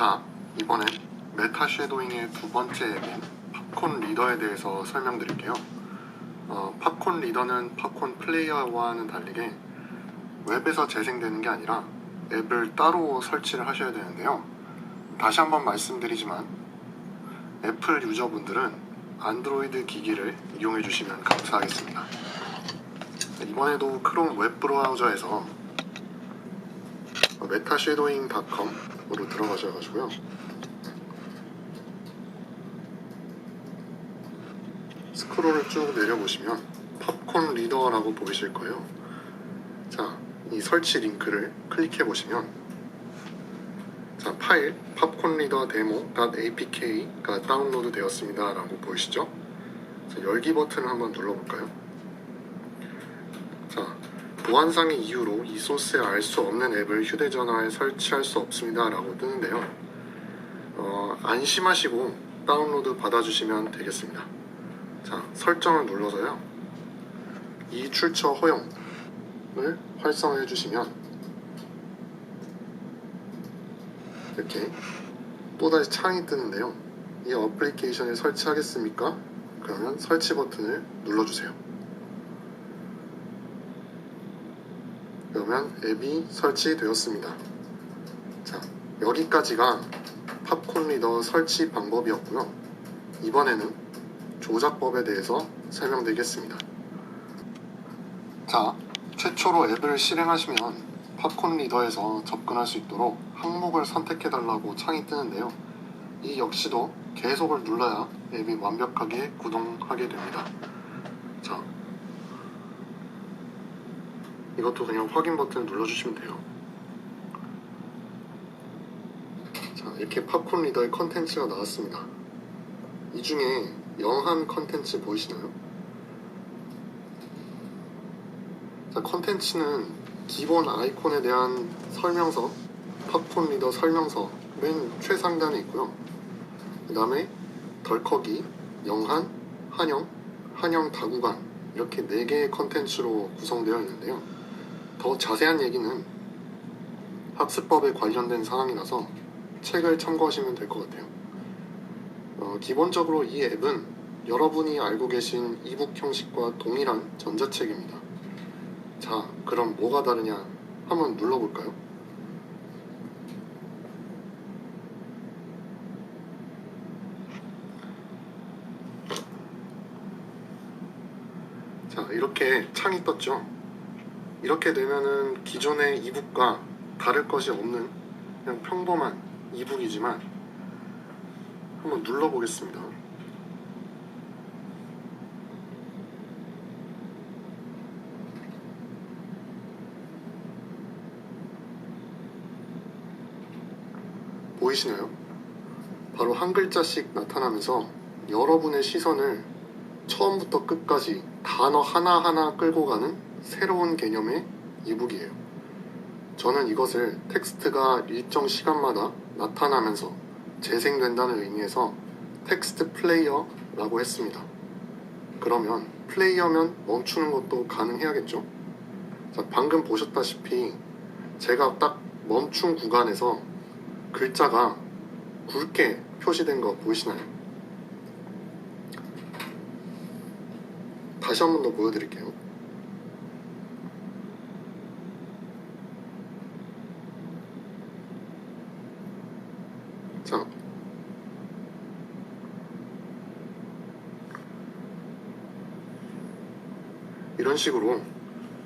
자, 이번엔 메타 쉐도잉의 두 번째 앱인 팝콘 리더에 대해서 설명드릴게요. 어, 팝콘 리더는 팝콘 플레이어와는 다르게 웹에서 재생되는 게 아니라 앱을 따로 설치를 하셔야 되는데요. 다시 한번 말씀드리지만 애플 유저분들은 안드로이드 기기를 이용해 주시면 감사하겠습니다. 이번에도 크롬 웹 브라우저에서 메타쉐도잉닷컴으로 들어가셔가지고요. 스크롤을 쭉 내려보시면 팝콘 리더라고 보이실 거예요. 자, 이 설치 링크를 클릭해 보시면 자, 파일 팝콘 리더 데모.apk가 다운로드 되었습니다. 라고 보이시죠? 자, 열기 버튼을 한번 눌러볼까요? 자, 보안상의 이유로 이 소스에 알수 없는 앱을 휴대전화에 설치할 수 없습니다. 라고 뜨는데요. 어, 안심하시고 다운로드 받아주시면 되겠습니다. 자, 설정을 눌러서요. 이 출처 허용을 활성화해 주시면 이렇게 또다시 창이 뜨는데요. 이 어플리케이션을 설치하겠습니까? 그러면 설치 버튼을 눌러주세요. 그러면 앱이 설치되었습니다. 자, 여기까지가 팝콘 리더 설치 방법이었고요. 이번에는 조작법에 대해서 설명드리겠습니다. 자, 최초로 앱을 실행하시면 팝콘 리더에서 접근할 수 있도록 항목을 선택해달라고 창이 뜨는데요. 이 역시도 계속을 눌러야 앱이 완벽하게 구동하게 됩니다. 자, 이것도 그냥 확인 버튼 눌러주시면 돼요. 자, 이렇게 팝콘 리더의 컨텐츠가 나왔습니다. 이 중에 영한 컨텐츠 보이시나요? 자, 컨텐츠는 기본 아이콘에 대한 설명서, 팝콘 리더 설명서 맨 최상단에 있고요. 그 다음에 덜컥이, 영한, 한영, 한영 다구간 이렇게 4개의 컨텐츠로 구성되어 있는데요. 더 자세한 얘기는 학습법에 관련된 사항이라서 책을 참고하시면 될 것 같아요. 어, 기본적으로 이 앱은 여러분이 알고 계신 이북 형식과 동일한 전자책입니다. 자, 그럼 뭐가 다르냐? 한번 눌러볼까요? 자, 이렇게 창이 떴죠? 이렇게 되면은 기존의 이북과 다를 것이 없는 그냥 평범한 이북이지만 한번 눌러보겠습니다. 보이시나요? 바로 한 글자씩 나타나면서 여러분의 시선을 처음부터 끝까지 단어 하나하나 끌고 가는 새로운 개념의 이북이에요. 저는 이것을 텍스트가 일정 시간마다 나타나면서 재생된다는 의미에서 텍스트 플레이어라고 했습니다. 그러면 플레이어면 멈추는 것도 가능해야겠죠? 자, 방금 보셨다시피 제가 딱 멈춘 구간에서 글자가 굵게 표시된 거 보이시나요? 다시 한 번 더 보여드릴게요. 자, 이런 식으로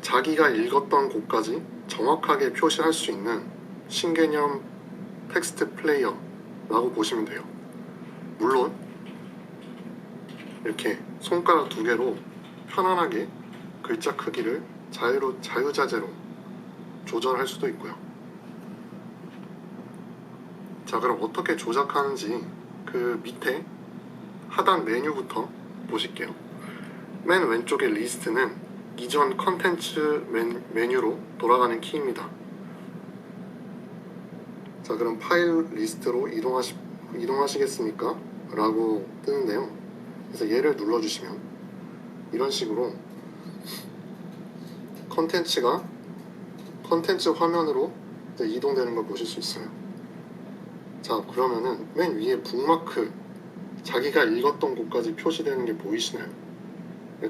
자기가 읽었던 곳까지 정확하게 표시할 수 있는 신개념 텍스트 플레이어라고 보시면 돼요. 물론 이렇게 손가락 두 개로 편안하게 글자 크기를 자유로 자유자재로 조절할 수도 있고요. 자, 그럼 어떻게 조작하는지 그 밑에 하단 메뉴부터 보실게요. 맨 왼쪽의 리스트는 이전 컨텐츠 맨- 메뉴로 돌아가는 키입니다. 자, 그럼 파일 리스트로 이동하시, 이동하시겠습니까? 라고 뜨는데요. 그래서 얘를 눌러주시면 이런 식으로 컨텐츠가 컨텐츠 화면으로 이동되는 걸 보실 수 있어요. 자 그러면은 맨 위에 북마크 자기가 읽었던 곳까지 표시되는 게 보이시나요?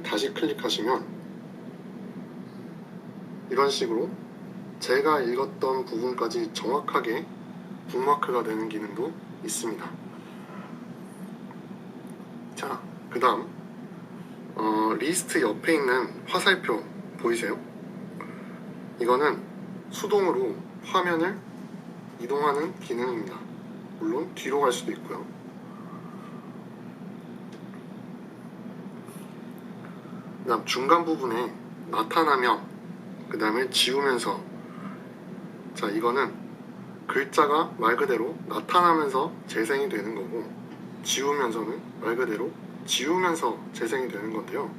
다시 클릭하시면 이런 식으로 제가 읽었던 부분까지 정확하게 북마크가 되는 기능도 있습니다. 자, 그 다음 어, 리스트 옆에 있는 화살표 보이세요? 이거는 수동으로 화면을 이동하는 기능입니다. 물론 뒤로 갈 수도 있고요. 그다음 중간 부분에 나타나며 그 다음에 지우면서 자 이거는 글자가 말 그대로 나타나면서 재생이 되는 거고 지우면서는 말 그대로 지우면서 재생이 되는 건데요.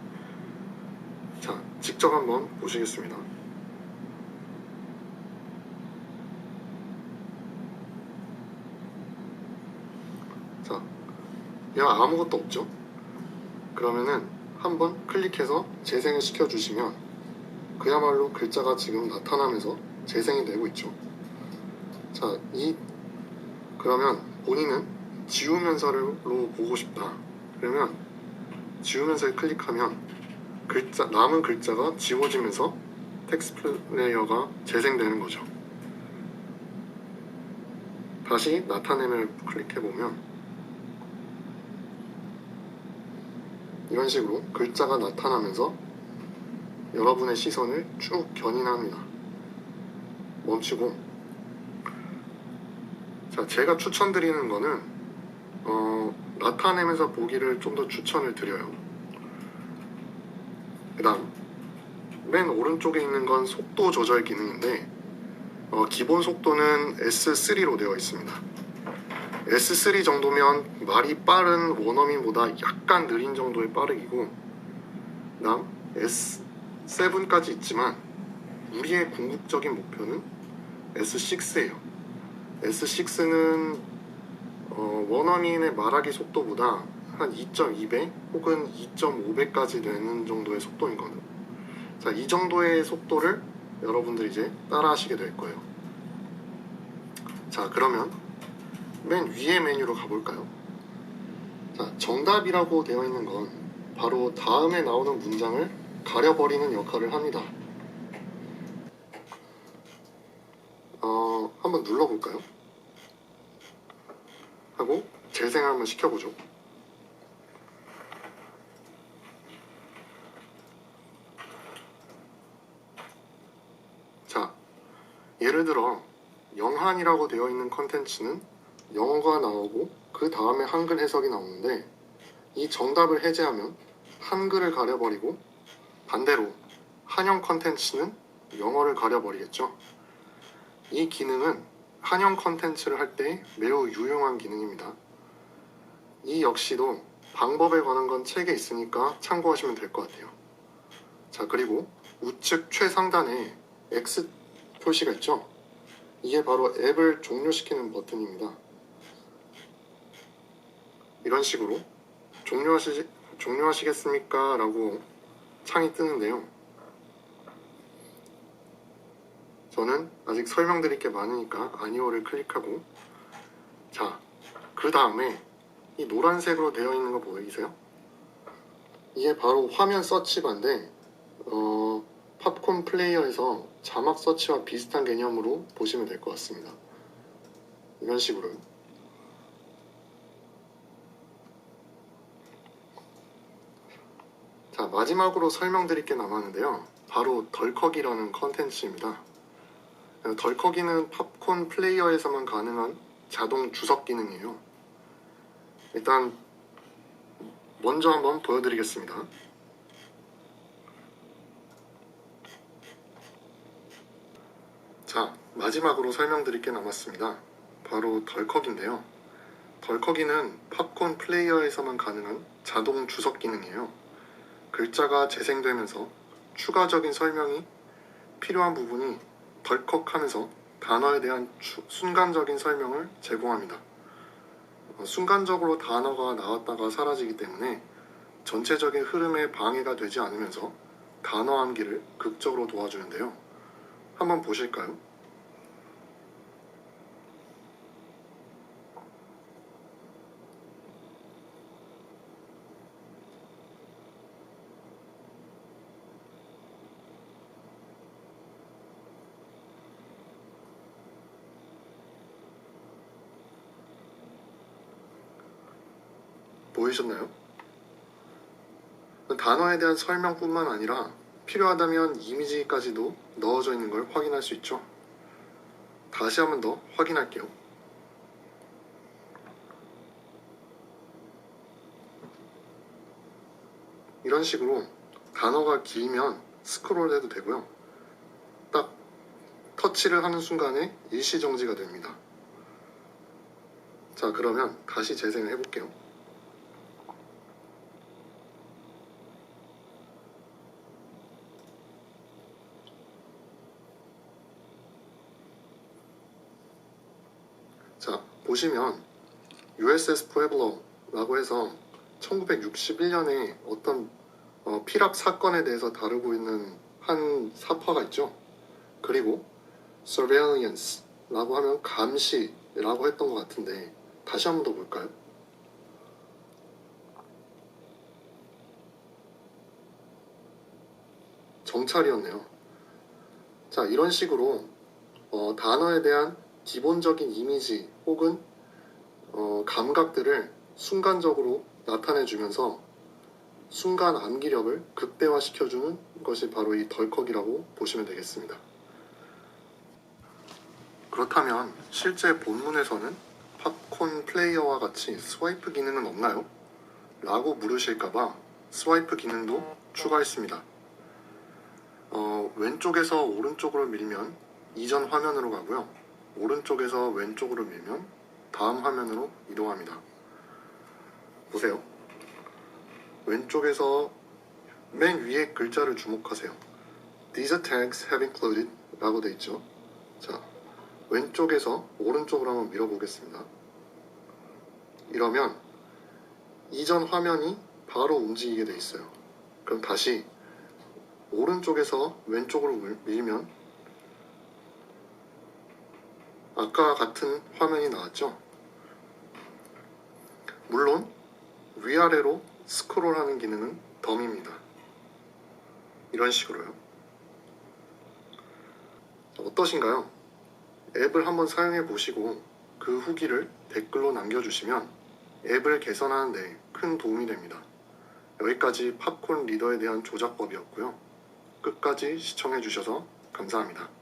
자 직접 한번 보시겠습니다. 자, 얘가 아무것도 없죠? 그러면은 한번 클릭해서 재생을 시켜주시면 그야말로 글자가 지금 나타나면서 재생이 되고 있죠. 자, 이 그러면 본인은 지우면서로 보고 싶다. 그러면 지우면서에 클릭하면 글자 남은 글자가 지워지면서 텍스트 플레이어가 재생되는 거죠. 다시 나타내면 클릭해 보면 이런 식으로 글자가 나타나면서 여러분의 시선을 쭉 견인합니다. 멈추고 자 제가 추천드리는 거는 어, 나타내면서 보기를 좀 더 추천을 드려요. 그 다음 맨 오른쪽에 있는 건 속도 조절 기능인데 어, 기본 속도는 S3로 되어 있습니다. S3 정도면 말이 빠른 원어민보다 약간 느린 정도의 빠르기고 그다음 S7까지 있지만 우리의 궁극적인 목표는 S6예요. S6는 어, 원어민의 말하기 속도보다 한 2.2배 혹은 2.5배까지 되는 정도의 속도이거든요. 자, 이 정도의 속도를 여러분들이 이제 따라 하시게 될 거예요. 자, 그러면 맨 위에 메뉴로 가볼까요? 자, 정답이라고 되어 있는 건 바로 다음에 나오는 문장을 가려버리는 역할을 합니다. 어, 한번 눌러볼까요? 하고 재생을 한번 시켜보죠. 자, 예를 들어 영한이라고 되어 있는 컨텐츠는 영어가 나오고 그 다음에 한글 해석이 나오는데 이 정답을 해제하면 한글을 가려버리고 반대로 한영 컨텐츠는 영어를 가려버리겠죠. 이 기능은 한영 컨텐츠를 할 때 매우 유용한 기능입니다. 이 역시도 방법에 관한 건 책에 있으니까 참고하시면 될 것 같아요. 자, 그리고 우측 최상단에 X 표시가 있죠? 이게 바로 앱을 종료시키는 버튼입니다. 이런 식으로 종료하시, 종료하시겠습니까? 라고 창이 뜨는데요. 저는 아직 설명드릴 게 많으니까 아니오를 클릭하고 자, 그 다음에 이 노란색으로 되어 있는 거 보이세요? 이게 바로 화면 서치바인데 어, 팝콘 플레이어에서 자막 서치와 비슷한 개념으로 보시면 될 것 같습니다. 이런 식으로 자 마지막으로 설명드릴 게 남았는데요. 바로 덜컥이라는 컨텐츠입니다. 덜컥이는 팝콘 플레이어에서만 가능한 자동 주석 기능이에요. 일단 먼저 한번 보여드리겠습니다. 자, 마지막으로 설명드릴 게 남았습니다. 바로 덜컥인데요. 덜컥이는 팝콘 플레이어에서만 가능한 자동 주석 기능이에요. 글자가 재생되면서 추가적인 설명이 필요한 부분이 덜컥 하면서 단어에 대한 추- 순간적인 설명을 제공합니다. 어, 순간적으로 단어가 나왔다가 사라지기 때문에 전체적인 흐름에 방해가 되지 않으면서 단어 암기를 극적으로 도와주는데요. 한번 보실까요? 보이셨나요? 단어에 대한 설명뿐만 아니라 필요하다면 이미지까지도 넣어져 있는 걸 확인할 수 있죠. 다시 한번 더 확인할게요. 이런 식으로 단어가 길면 스크롤 해도 되고요. 딱 터치를 하는 순간에 일시 정지가 됩니다. 자, 그러면 다시 재생을 해볼게요. 자, 보시면 USS Pueblo라고 해서 1961년에 어떤 어, 피랍 사건에 대해서 다루고 있는 한 사파가 있죠. 그리고 surveillance라고 하면 감시라고 했던 것 같은데 다시 한번 더 볼까요? 정찰이었네요. 자, 이런 식으로 어, 단어에 대한 기본적인 이미지 혹은 어, 감각들을 순간적으로 나타내주면서 순간 암기력을 극대화시켜주는 것이 바로 이 덜컥이라고 보시면 되겠습니다. 그렇다면 실제 본문에서는 팝콘 플레이어와 같이 스와이프 기능은 없나요? 라고 물으실까봐 스와이프 기능도 추가했습니다. 어, 왼쪽에서 오른쪽으로 밀면 이전 화면으로 가고요. 오른쪽에서 왼쪽으로 밀면 다음 화면으로 이동합니다. 보세요. 왼쪽에서 맨 위에 글자를 주목하세요. These tags have included 라고 돼 있죠. 자, 왼쪽에서 오른쪽으로 한번 밀어보겠습니다. 이러면 이전 화면이 바로 움직이게 돼 있어요. 그럼 다시 오른쪽에서 왼쪽으로 밀- 밀면 아까 같은 화면이 나왔죠? 물론 위아래로 스크롤하는 기능은 덤입니다. 이런 식으로요. 어떠신가요? 앱을 한번 사용해 보시고 그 후기를 댓글로 남겨주시면 앱을 개선하는데 큰 도움이 됩니다. 여기까지 팝콘 리더에 대한 조작법이었고요. 끝까지 시청해 주셔서 감사합니다.